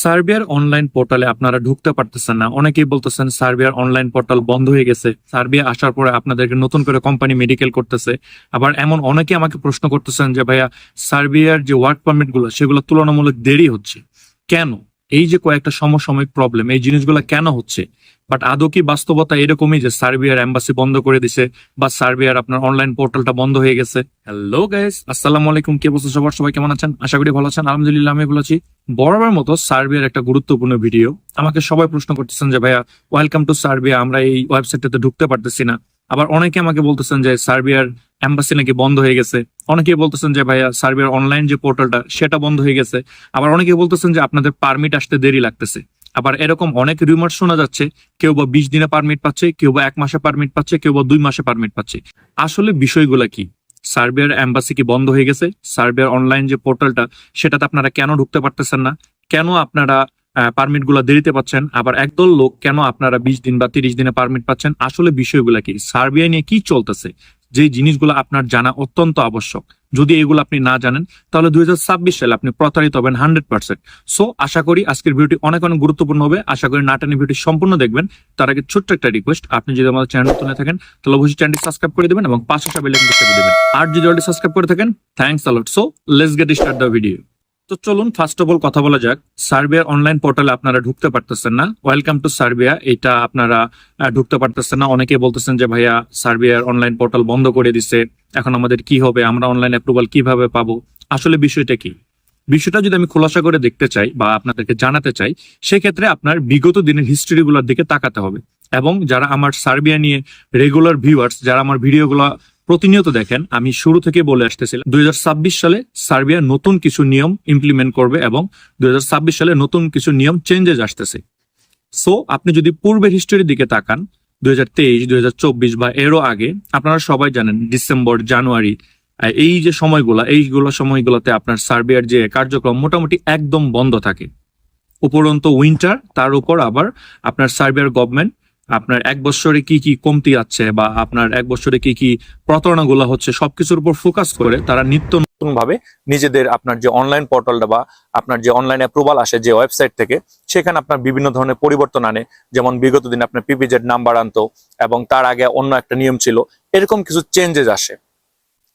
সার্বিয়ার অনলাইন পোর্টালে আপনারা ঢুকতে পারতেছেন না। অনেকেই বলতেছেন, সার্বিয়ার অনলাইন পোর্টাল বন্ধ হয়ে গেছে। সার্বিয়া আসার পরে আপনাদেরকে নতুন করে কোম্পানি মেডিকেল করতেছে। আবার এমন অনেকে আমাকে প্রশ্ন করতেছেন যে, ভাইয়া, সার্বিয়ার যে ওয়ার্ক পারমিটগুলো, সেগুলো তুলনামূলক দেরি হচ্ছে। কেন? এই যে কয়েকটা সমসাময়িক প্রবলেম এই জিনিসগুলো কেন হচ্ছে? বাট আদৌ কি বাস্তবতা এরকমই যে সার্বিয়ার এম্বাসি বন্ধ করে দিছে বা সার্বিয়ার আপনার অনলাইন পোর্টালটা বন্ধ হয়ে গেছে? হ্যালো গাইস আসসালামু আলাইকুম, কে বলছেন সবার? সবাই কেমন আছেন? আশা করি ভালো আছেন। আলহামদুলিল্লাহ আমি ভালো আছি। বরাবর মতো সার্বিয়ার একটা গুরুত্বপূর্ণ ভিডিও আমাকে সবাই প্রশ্ন করতেছেন যে, ভাইয়া ওয়েলকাম টু সার্বিয়া, আমরা এই ওয়েবসাইটটাতে ঢুকতে পারতেছি না। আবার অনেকে আমাকে বলতেছেন যে সার্বিয়ার এম্বাসি নাকি বন্ধ হয়ে গেছে। অনেকে বলতেছেন যে ভাইয়া সার্বিয়ার অনলাইন যে পোর্টালটা, সেটা বন্ধ হয়ে গেছে। আবার অনেকে বলতেছেন যে আপনাদের পারমিট আসতে দেরি লাগতেছে। আবার এরকম অনেক রিউমার শোনা যাচ্ছে, কেউ বা বিশ দিনে পারমিট পাচ্ছে, কেউ বা এক মাসে পারমিট পাচ্ছে, কেউ বা দুই মাসে পারমিট পাচ্ছে। আসলে বিষয়গুলো কি? সার্বিয়ার এম্বাসি কি বন্ধ হয়ে গেছে? সার্বিয়ার অনলাইন যে পোর্টালটা, সেটাতে আপনারা কেন ঢুকতে পারতেছেন না? কেন আপনারা পারমিটগুলা দেরিতে পাচ্ছেন, আবার একদল লোক কেন আপনারা বিশ দিন বা তিরিশ দিনে পারমিট পাচ্ছেন? আসলে বিষয়গুলো কি? সার্বিয়া নিয়ে কি চলতেছে? যে জিনিসগুলো আপনার জানা অত্যন্ত আবশ্যক। যদি এগুলো আপনি না জানেন, তাহলে দুই হাজার ছাব্বিশ সালে আপনি প্রতারিত হবেন হান্ড্রেড পার্সেন্ট। সো, আশা করি আজকের ভিডিওটি অনেক অনেক গুরুত্বপূর্ণ হবে। আশা করি নাটানি ভিডিওটি সম্পূর্ণ দেখবেন। তার আগে ছোট্ট একটা রিকোয়েস্ট আপনি যদি আমাদের চ্যানেল হয়ে থাকেন, তাহলে অবশ্যই চ্যানেলটি সাবস্ক্রাইব করে দেবেন এবং পাশে সব বেলাইকনটি দেবেন। আর যদি অলরেডি সাবস্ক্রাইব করে থাকেন thanks a lot so let's get start the video তো চলুন ফার্স্ট অফ অল কথা বলা যাক। সার্বিয়ার অনলাইন পোর্টালে আপনারা ঢুকতে পারতেছেন না। Welcome to Serbia. এটা আপনারা ঢুকতে পারতেছেন না। অনেকে বলতেছেন যে, ভাইয়া, সার্বিয়ার অনলাইন পোর্টাল বন্ধ করে দিছে। এখন আমাদের কি হবে? আমরা অনলাইন অ্যাপ্রুভাল কীভাবে পাবো? আসলে বিষয়টা কি? বিষয়টা যদি আমি খোলাসা করে দেখতে চাই বা আপনাদেরকে জানাতে চাই, সেক্ষেত্রে আপনার বিগত দিনের হিস্ট্রিগুলোর দিকে তাকাতে হবে। এবং যারা আমার সার্বিয়া নিয়ে রেগুলার ভিউয়ার্স যারা আমার ভিডিওগুলো প্রতিনিয়ত দেখেন, আমি শুরু থেকে বলে আসতেছিলাম, দুই সালে সার্বিয়া নতুন কিছু নিয়ম ইমপ্লিমেন্ট করবে এবং দুই সালে নতুন কিছু নিয়ম চেঞ্জেস আসতেছে। সো আপনি যদি পূর্বের হিস্টোরির দিকে তাকান, দুই হাজার তেইশ চব্বিশ বা এরও আগে, আপনারা সবাই জানেন, ডিসেম্বর, জানুয়ারি এই যে সময়গুলা, এইগুলো সময়গুলোতে আপনার সার্বিয়ার যে কার্যক্রম মোটামুটি একদম বন্ধ থাকে। উপরন্ত উইন্টার তার উপর আবার আপনার সার্বিয়ার গভর্নমেন্ট আপনার এক বছরে কি কি কমতি আছে বা আপনার এক বছরে কি কি প্রতারণাগুলো হচ্ছে সবকিছুর উপর ফোকাস করে তারা নিত্য নতুন ভাবে নিজেদের আপনার যে অনলাইন পোর্টালটা বা আপনার যে অনলাইন অ্যাপ্রুভাল আসে যে ওয়েবসাইট থেকে, সেখানে আপনার বিভিন্ন ধরনের পরিবর্তন আনে। যেমন বিগত দিন আপনার পিপিজেড নাম্বার আনতো এবং তার আগে অন্য একটা নিয়ম ছিল, এরকম কিছু চেঞ্জেস আসে।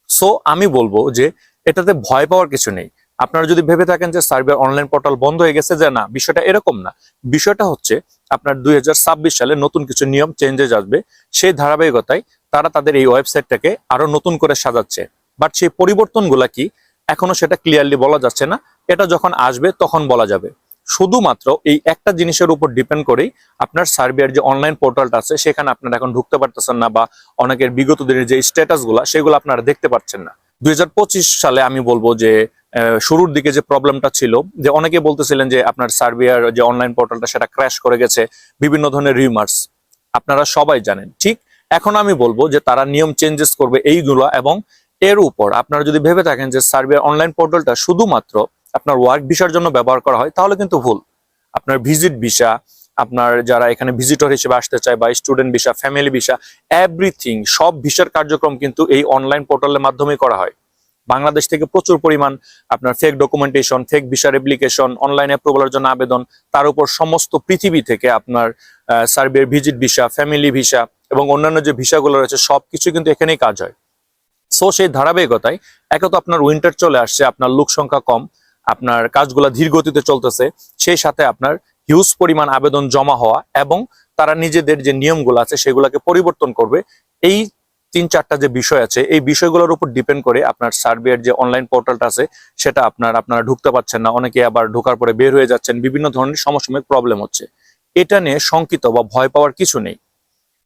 সো আমি বলব যে এটাতে ভয় পাওয়ার কিছু নেই। আপনারা যদি ভেবে থাকেন যে সার্বিয়ার অনলাইন পোর্টাল বন্ধ হয়ে গেছে, যে না, বিষয়টা এরকম না। বিষয়টা হচ্ছে, আপনার দুই হাজার ছাব্বিশ সালে নতুন কিছু নিয়ম চেঞ্জেস আসবে। সেই ধারাবাহিকতায় তারা তাদের এই ওয়েবসাইটটাকে আরও নতুন করে সাজাচ্ছে। বাট সেই পরিবর্তনগুলা কি, এখনও সেটা ক্লিয়ারলি বলা যাচ্ছে না। এটা যখন আসবে, তখন বলা যাবে। শুধুমাত্র এই একটা জিনিসের উপর ডিপেন্ড করেই আপনার সার্বিয়ার যে অনলাইন পোর্টালটা আছে, সেখানে আপনারা এখন ঢুকতে পারতেছেন না বা অনেকের বিগত দিনের যে স্ট্যাটাসগুলা, সেগুলো আপনারা দেখতে পাচ্ছেন না। দুই হাজার পঁচিশ সালে আমি বলব যে শুরুর দিকে যে প্রবলেমটা ছিল, যে অনেকে বলতেছিলেন যে আপনার সার্ভিয়ার যে অনলাইন পোর্টালটা সেটা ক্র্যাশ করে গেছে, বিভিন্ন ধরনের রিমার্স আপনারা সবাই জানেন, ঠিক? এখন আমি বলব যে তারা নিয়ম চেঞ্জেস করবে এইগুলো এবং এর উপর আপনারা যদি ভেবে থাকেন যে সার্বিয়ার অনলাইন পোর্টালটা শুধুমাত্র আপনার ওয়ার্ক ভিসার জন্য ব্যবহার করা হয়, তাহলে কিন্তু ভুল। আপনার ভিজিট ভিসা আপনার যারা এখানে ভিজিটর হিসেবে আসতে চায় বা student visa family visa everything সব ভিসার কার্যক্রম কিন্তু এই অনলাইন পোর্টালের মাধ্যমে করা হয়। বাংলাদেশ থেকে প্রচুর পরিমাণ আপনার ফেক ডকুমেন্টেশন ফেক ভিসার অ্যাপ্লিকেশন অনলাইন অ্যাপ্রুভালের জন্য আবেদন। তার উপর সমস্ত পৃথিবী থেকে আপনার সার্বিয়ার ভিজিট ভিসা ফ্যামিলি ভিসা এবং অন্যান্য যে ভিসাগুলো রয়েছে, সবকিছু কিন্তু এখানেই কাজ হয়। সো সেই ধারাবাহিকতায় একে তো আপনার উইন্টার চলে আসছে, আপনার লোক সংখ্যা কম, আপনার কাজগুলা ধীর গতিতে চলতেছে, সেই সাথে আপনার হিউজ পরিমাণ আবেদন জমা হওয়া এবং তারা নিজেদের যে নিয়মগুলো আছে, সেগুলোকে পরিবর্তন করবে। এই তিন চারটা যে বিষয় আছে, এই বিষয়গুলোর উপর ডিপেন্ড করে আপনার সার্বিয়ার যে অনলাইন পোর্টালটা আছে, সেটা আপনার, আপনারা ঢুকতে পারছেন না। অনেকে আবার ঢোকার পরে বের হয়ে যাচ্ছেন, বিভিন্ন ধরনের সমসাময়িক প্রবলেম হচ্ছে। এটা নিয়ে শঙ্কিত বা ভয় পাওয়ার কিছু নেই।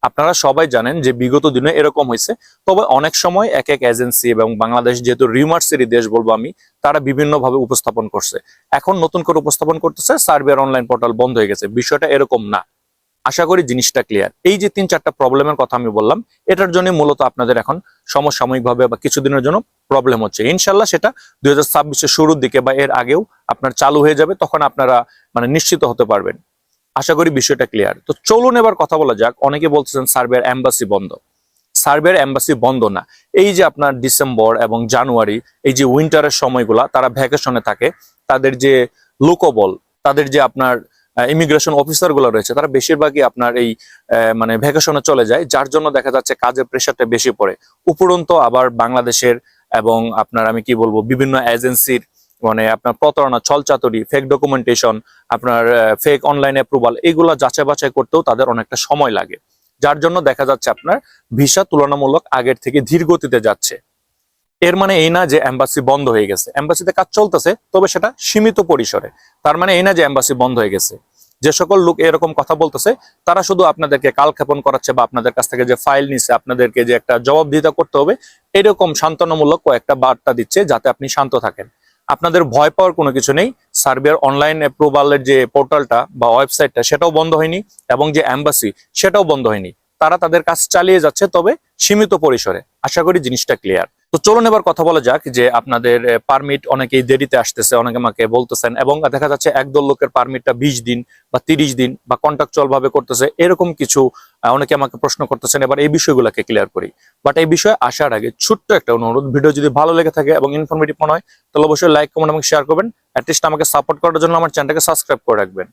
আপনারা সবাই জানেন যে বিগত দিনে এরকম হয়েছে। তবে অনেক সময় এক এক এজেন্সি এবং বাংলাদেশ যেহেতু রিমার্সেরই দেশ বলব আমি, তারা বিভিন্নভাবে উপস্থাপন করছে। এখন নতুন করে উপস্থাপন করতেছে সার্বিয়ার অনলাইন পোর্টাল বন্ধ হয়ে গেছে। বিষয়টা এরকম না। আশা করি জিনিসটা ক্লিয়ার এই যে তিন চারটা প্রবলেমের কথা আমি বললাম, এটার জন্য মূলত আপনাদের এখন সমসাময়িকভাবে বা কিছুদিনের জন্য প্রবলেম হচ্ছে। ইনশাল্লাহ সেটা দুই হাজার শুরুর দিকে বা এর আগেও আপনার চালু হয়ে যাবে, তখন আপনারা মানে নিশ্চিত হতে পারবেন। আশা করি বিষয়টা ক্লিয়ার তো চলুন এবার কথা বলা যাক। অনেকে বলতেছেন সার্বিয়ার এম্বাসি বন্ধ। সার্বিয়ার এম্বাসি বন্ধ না। এই যে আপনার ডিসেম্বর এবং জানুয়ারি, এই যে উইন্টারের সময়গুলা, তারা ভ্যাকেশনে থাকে। তাদের যে লোকবল, তাদের যে আপনার ইমিগ্রেশন অফিসারগুলো রয়েছে, তারা বেশিরভাগই আপনার এই মানে ভ্যাকেশনে চলে যায়, যার জন্য দেখা যাচ্ছে কাজের প্রেশারটা বেশি পড়ে। উপরন্তু আবার বাংলাদেশের এবং আপনার আমি কি বলব, বিভিন্ন এজেন্সির মানে আপনার প্রতারণা, ছলচাতুরি ফেক ডকুমেন্টেশন আপনার ফেক অনলাইন অ্যাপ্রুভাল এগুলো যাচাই বাছাই করতেও তাদের অনেকটা সময় লাগে। যার জন্য দেখা যাচ্ছে আপনার ভিসা তুলনামূলক আগের থেকে ধীর গতিতে যাচ্ছে। এর মানে এই না যে এম্বাসি বন্ধ হয়ে গেছে। এম্বাসিতে কাজ চলতেছে, তবে সেটা সীমিত পরিসরে। তার মানে এই না যে এম্বাসি বন্ধ হয়ে গেছে। যে সকল লোক এরকম কথা বলতেছে, তারা শুধু আপনাদেরকে কালক্ষেপণ করাচ্ছে বা আপনাদের কাছ থেকে যে ফাইল নিছে, আপনাদেরকে যে একটা জবাবদিহিতা করতে হবে, এরকম সান্ত্বনামূলক কয়েকটা বার্তা দিচ্ছে যাতে আপনি শান্ত থাকেন। আপনাদের ভয় পাওয়ার কোনো কিছু নেই। সার্বিয়ার অনলাইন অ্যাপ্রুভালের যে পোর্টালটা বা ওয়েবসাইটটা, সেটাও বন্ধ হয়নি এবং যে এম্বাসি, সেটাও বন্ধ হয়নি। তারা তাদের কাজ চালিয়ে যাচ্ছে, তবে সীমিত পরিসরে। আশা করি জিনিসটা ক্লিয়ার। তো চলুন এবার কথা বলা যাক যে আপনাদের পারমিট অনেকেই দেরিতে আসতেছে, অনেকে আমাকে বলতেছেন, এবং দেখা যাচ্ছে একদল লোকের পারমিটটা বিশ দিন বা তিরিশ দিন বা কন্ট্রাকচুয়াল ভাবে করতেছে, এরকম কিছু অনেকে আমাকে প্রশ্ন করতেছেন, এবার এই বিষয়গুলোকে ক্লিয়ার করি। বাট এই বিষয়ে আসার আগে ছোট্ট একটা অনুরোধ, ভিডিও যদি ভালো লেগে থাকে এবং ইনফরমেটিভ মনে হয়, তাহলে অবশ্যই লাইক কমেন্ট এবং শেয়ার করবেন অ্যাটলিস্ট আমাকে সাপোর্ট করার জন্য আমার চ্যানেলটাকে সাবস্ক্রাইব করে রাখবেন।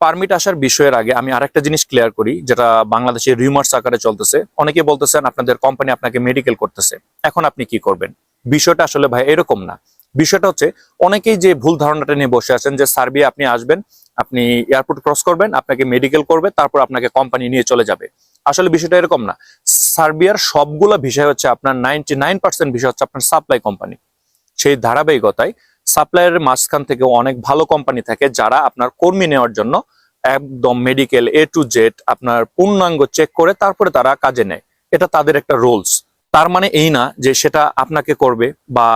পারমিট আসার বিষয়ের আগে আমি আরেকটা জিনিস ক্লিয়ার করি, যেটা বাংলাদেশের রিউমার্স আকারে চলতেছে। অনেকে বলতেছেন আপনাদের কোম্পানি আপনাকে মেডিকেল করতেছে। এখন আপনি কি করবেন? বিষয়টা আসলে ভাই এরকম না। বিষয়টা হচ্ছে, অনেকেই যে ভুল ধারণাটা নিয়ে বসে আছেন, যে সার্বিয়া আপনি আসবেন, আপনি এয়ারপোর্ট ক্রস করবেন, আপনাকে মেডিকেল করবে, তারপর আপনাকে কোম্পানি নিয়ে চলে যাবে। আসলে বিষয়টা এরকম না। সার্বিয়ার সবগুলো বিষয় হচ্ছে আপনার নাইনটি নাইন পার্সেন্ট বিষয় হচ্ছে আপনার সাপ্লাই কোম্পানি সেই ধারাবাহিকতায় সাপ্লাইয়ের মাঝখান থেকে অনেক ভালো কোম্পানি থাকে যারা আপনার কর্মী নেওয়ার জন্য একদম মেডিকেল এ টু জেড আপনার পূর্ণাঙ্গ চেক করে তারপরে তারা কাজে নেয়। এটা তাদের একটা রোলস তার মানে এই না যে সেটা আপনাকে করবে বা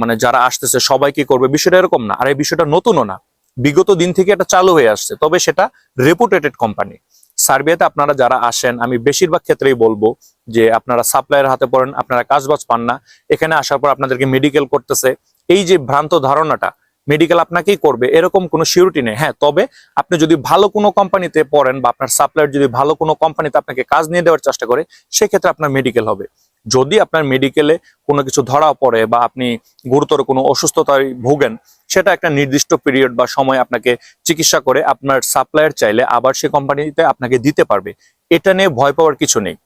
মানে যারা আসতেছে সবাইকে করবে। বিষয়টা এরকম না। আর এই বিষয়টা নতুনও না। বিগত দিন থেকে এটা চালু হয়ে আসছে। তবে সেটা রেপুটেটেড কোম্পানি সার্বিয়াতে আপনারা যারা আসেন, আমি বেশিরভাগ ক্ষেত্রেই বলব যে আপনারা সাপ্লাইয়ের হাতে পড়েন, আপনারা কাজবাজ পান না। এখানে আসার পর আপনাদেরকে মেডিকেল করতেছে। এই যে ভ্রান্ত ধারণাটা মেডিকেল আপনাকেই করবে, এরকম কোনো সিউরিটি নেই। হ্যাঁ তবে আপনি যদি ভালো কোনো কোম্পানিতে পড়েন বা আপনার সাপ্লায়ার যদি ভালো কোনো কোম্পানিতে আপনাকে কাজ নিয়ে দেওয়ার চেষ্টা করে, সেক্ষেত্রে আপনার মেডিকেল হবে। যদি আপনার মেডিকেলে কোনো কিছু ধরা পড়ে বা আপনি গুরুতর কোনো অসুস্থতায় ভোগেন, সেটা একটা নির্দিষ্ট পিরিয়ড বা সময় আপনাকে চিকিৎসা করে আপনার সাপ্লায়ার চাইলে আবার সে কোম্পানিতে আপনাকে দিতে পারবে। এটা নিয়ে ভয় পাওয়ার কিছু নেই।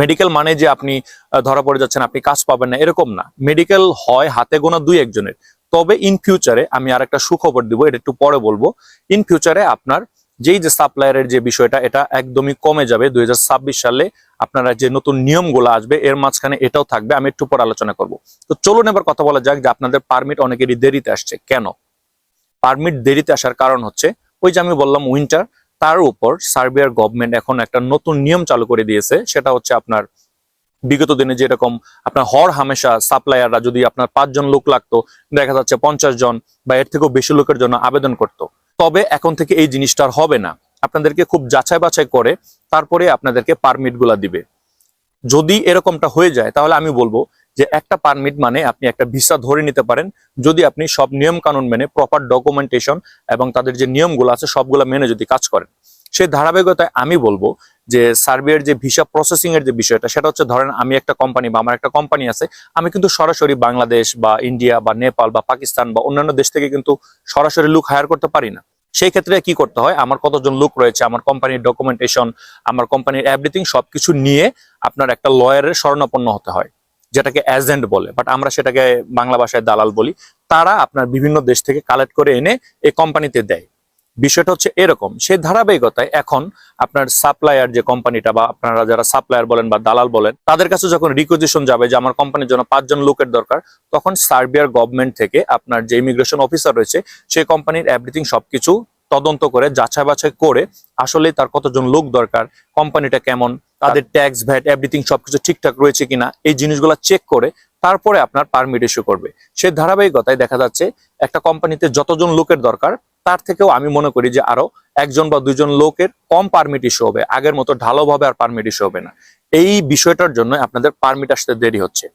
মেডিকেল মানে যে আপনি ধরা পড়ে যাচ্ছেন, আপনি কাজ পাবেন না, এরকম না। মেডিকেল হয় হাতে গোনা দুই একজনের। তবে ইন ফিউচারে আমি আর একটা সুখবর দিব, এটা একটু পরে বলব। ইন ফিউচারে আপনার যেই যে সাপ্লায়ারের যে বিষয়টা, এটা একদমই কমে যাবে। দুই হাজার ছাব্বিশ সালে আপনারা যে নতুন নিয়মগুলো আসবে, এর মাঝখানে এটাও থাকবে। আমি একটু পর আলোচনা করব। তো চলুন এবার কথা বলা যাক যে আপনাদের পারমিট অনেকেরই দেরিতে আসছে। কেন? পারমিট দেরিতে আসার কারণ হচ্ছে, ওই যে আমি বললাম উইন্টার তার উপর সার্বিয়ার গভর্নমেন্ট এখন একটা নতুন নিয়ম চালু করে দিয়েছে। সেটা হচ্ছে আপনার বিগত দিনে যেরকম আপনার হর হামেশা সাপ্লায়াররা যদি আপনার পাঁচজন লোক লাগতো, দেখা যাচ্ছে পঞ্চাশ জন বা এর থেকেও বেশি লোকের জন্য আবেদন করত। তবে এখন থেকে এই জিনিসটা হবে না। আপনাদেরকে খুব যাচাই বাছাই করে তারপরে আপনাদেরকে পারমিটগুলা দিবে। যদি এরকমটা হয়ে যায়, তাহলে আমি বলব যে একটা পারমিট মানে আপনি একটা ভিসা ধরে নিতে পারেন, যদি আপনি সব নিয়ম কানুন মেনে প্রপার ডকুমেন্টেশন এবং তাদের যে নিয়মগুলো আছে সবগুলো মেনে যদি কাজ করেন। সেই ধারাবাহিকতায় আমি বলব যে সার্বিয়ার যে ভিসা প্রসেসিং এর যে বিষয়টা, সেটা হচ্ছে ধরেন আমি একটা কোম্পানি বা আমার একটা কোম্পানি আছে, আমি কিন্তু সরাসরি বাংলাদেশ বা ইন্ডিয়া বা নেপাল বা পাকিস্তান বা অন্যান্য দেশ থেকে কিন্তু সরাসরি লুক হায়ার করতে পারি না। সেই ক্ষেত্রে কি করতে হয়, আমার কতজন লোক রয়েছে, আমার কোম্পানির ডকুমেন্টেশন আমার কোম্পানির এভরিথিং সবকিছু নিয়ে আপনার একটা লয়ারের শরণাপন্ন হতে হয়। যেটাকে এজেন্ট বলে বাট আমরা সেটাকে বাংলা ভাষায় দালাল বলি, তারা আপনার বিভিন্ন দেশ থেকে কালেক্ট করে এনে এই কোম্পানিতে দেয়। বিষয়টা হচ্ছে এরকম, সেই ধারাবাহিকতায় এখন আপনার সাপ্লায়ার যে কোম্পানিটা বা আপনারা যারা সাপ্লায়ার বলেন বা দালাল বলেন, তাদের কাছে যখন রিকোজিশন যাবে যে আমার কোম্পানির জন্য পাঁচজন লোকের দরকার, তখন সার্বিয়ার গভর্নমেন্ট থেকে আপনার যে ইমিগ্রেশন অফিসার রয়েছে, সেই কোম্পানির এভরিথিং সবকিছু তদন্ত করে, যাচাই বাছাই করে আসলে তার কতজন লোক দরকার, কোম্পানিটা কেমন, তাদের ট্যাক্স, ভ্যাট, এভরিথিং সবকিছু ঠিকঠাক রয়েছে কিনা, এই জিনিসগুলো চেক করে তারপরে আপনার পারমিট ইস্যু করবে। সে ধারাবাহিকতায় দেখা যাচ্ছে একটা কোম্পানিতে যতজন লোকের দরকার, তার থেকেও আমি মনে করি যে আরও একজন বা দুইজন লোকের কম পারমিট ইস্যু হবে, আগের মতো ঢালোভাবে আর পারমিট ইস্যু হবে না। এই বিষয়টার জন্য আপনাদের পারমিট আসতে দেরি হচ্ছে।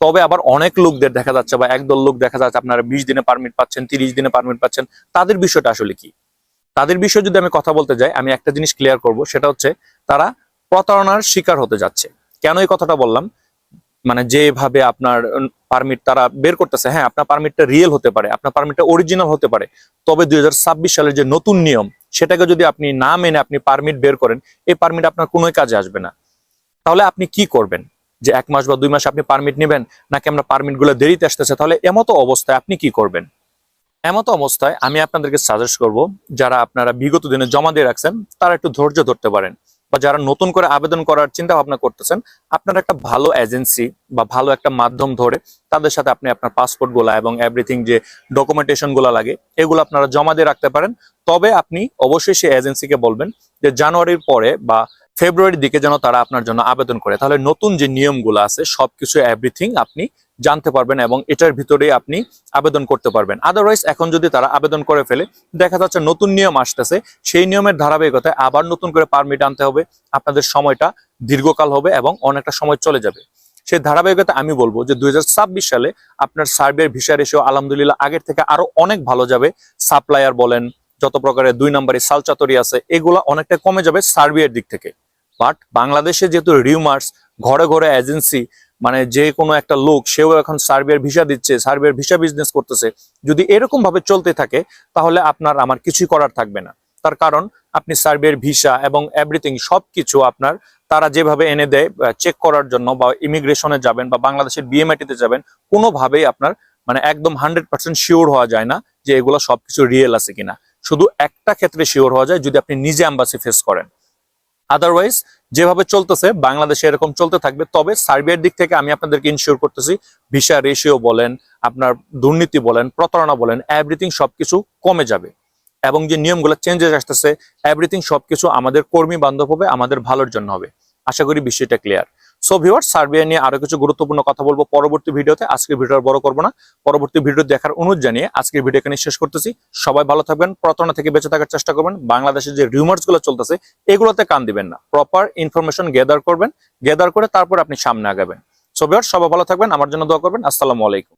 তবে আবার অনেক লোকদের দেখা যাচ্ছে বা একদল লোক দেখা যাচ্ছে আপনারা বিশ দিনে পারমিট পাচ্ছেন, তিরিশ দিনে পারমিট পাচ্ছেন। তাদের বিষয়টা আসলে কি? তাদের বিষয়ে যদি আমি কথা বলতে যাই, আমি একটা জিনিস ক্লিয়ার করব, সেটা হচ্ছে তারা প্রতারণার শিকার হতে যাচ্ছে। কেন এই কথাটা বললাম? মানে যেভাবে আপনার পারমিট তারা বের করতেছে হ্যাঁ আপনার পারমিটটা রিয়েল হতে পারে, আপনার পারমিটটা অরিজিনাল হতে পারে। তবে দুই হাজার ছাব্বিশ সালের যে নতুন নিয়ম, সেটাকে যদি আপনি না মেনে আপনি পারমিট বের করেন, এই পারমিট আপনার কোনো কাজে আসবে না। তাহলে আপনি কি করবেন? যে এক মাস বা দুই মাস আপনি পারমিট নেবেন, নাকি আমরা পারমিটগুলো দেরিতে আসতেছে, তাহলে এমতো অবস্থায় আপনি কি করবেন? এমতো অবস্থায় আমি আপনাদেরকে সাজেস্ট করব, যারা আপনারা বিগত দিনে জমা দিয়ে রাখছেন, তারা একটু ধৈর্য ধরতে পারেন। বা যারা নতুন করে আবেদন করার চিন্তা ভাবনা করতেছেন, আপনারা একটা ভালো এজেন্সি বা ভালো একটা মাধ্যম ধরে তাদের সাথে আপনি আপনার পাসপোর্টগুলা এবং এভরিথিং যে ডকুমেন্টেশনগুলা লাগে, এগুলো আপনারা জমা দিয়ে রাখতে পারেন। তবে আপনি অবশ্যই সেই এজেন্সিকে বলবেন যে জানুয়ারির পরে বা ফেব্রুয়ারির দিকে যেন তারা আপনার জন্য আবেদন করে। তাহলে নতুন যে নিয়মগুলো আছে, সবকিছু এভরিথিং আপনি জানতে পারবেন এবং এটার ভিতরে আপনি আবেদন করতে পারবেন। আদারওয়াইজ এখন যদি তারা আবেদন করে ফেলে, দেখা যাচ্ছে নতুন নিয়ম আসতেছে, সেই নিয়মের ধারাবাহিকতায় আবার নতুন করে পারমিট আনতে হবে। আপনাদের সময়টা দীর্ঘকাল হবে এবং অনেকটা সময় চলে যাবে। সেই ধারাবাহিকতা আমি বলব যে দুই হাজার ছাব্বিশ সালে আপনার সার্বিয়ার ভিসা রেশিও আলহামদুলিল্লাহ আগের থেকে আরও অনেক ভালো যাবে। সাপ্লায়ার বলেন, যত প্রকারের দুই নম্বরে সালচাতরি আছে, এগুলা অনেকটা কমে যাবে সার্বিয়ার দিক থেকে। বাট বাংলাদেশে যেহেতু রিউমার্স ঘরে ঘরে এজেন্সি মানে যে কোনো একটা লোক, সেও এখন সার্বিয়ার ভিসা দিচ্ছে সার্বিয়ার ভিসা বিজনেস করতেছে। যদি এরকম ভাবে চলতে থাকে, তাহলে আপনার আমার কিছুই করার থাকবে না। তার কারণ, আপনি সার্বিয়ার ভিসা এবং এভরিথিং সবকিছু আপনার, তারা যেভাবে এনে দেয় চেক করার জন্য বা ইমিগ্রেশনে যাবেন বা বাংলাদেশের বিএমআইটিতে যাবেন, কোনোভাবেই আপনার মানে একদম হান্ড্রেড পার্সেন্ট শিওর হওয়া যায় না যে এগুলো সবকিছু রিয়েল আছে কিনা। শুধু একটা ক্ষেত্রে শিওর হওয়া যায়, যদি আপনি নিজে অ্যাম্বাসি ফেস করেন। আদারওয়াইজ যেভাবে চলতেছে, বাংলাদেশে এরকম চলতে থাকবে। তবে সার্বিয়ার দিক থেকে আমি আপনাদেরকে ইনশিওর করতেছি, ভিসা রেশিও বলেন, আপনার দুর্নীতি বলেন, প্রতারণা বলেন এভরিথিং সবকিছু কমে যাবে। এবং যে নিয়মগুলো চেঞ্জেস আসতেছে এভরিথিং সবকিছু আমাদের কর্মী বান্ধব হবে, আমাদের ভালোর জন্য হবে। আশা করি বিষয়টা ক্লিয়ার সো ভিউয়ার সার্বিয়া নিয়ে আরও কিছু গুরুত্বপূর্ণ কথা বলব পরবর্তী ভিডিওতে। আজকের ভিডিও বড় করব না। পরবর্তী ভিডিও দেখার অনুরোধ জানিয়ে আজকের ভিডিও এখানে শেষ করতেছি। সবাই ভালো থাকবেন, প্রতারণা থেকে বেঁচে থাকার চেষ্টা করবেন, বাংলাদেশের যে রিউমার্সগুলো চলতেছে, এগুলোতে কান দিবেন না। প্রপার ইনফরমেশন গেদার করবেন গেদার করে তারপর আপনি সামনে আগাবেন। সো ভিউয়ার সবাই ভালো থাকবেন, আমার জন্য দোয়া করবেন। আসসালামু আলাইকুম।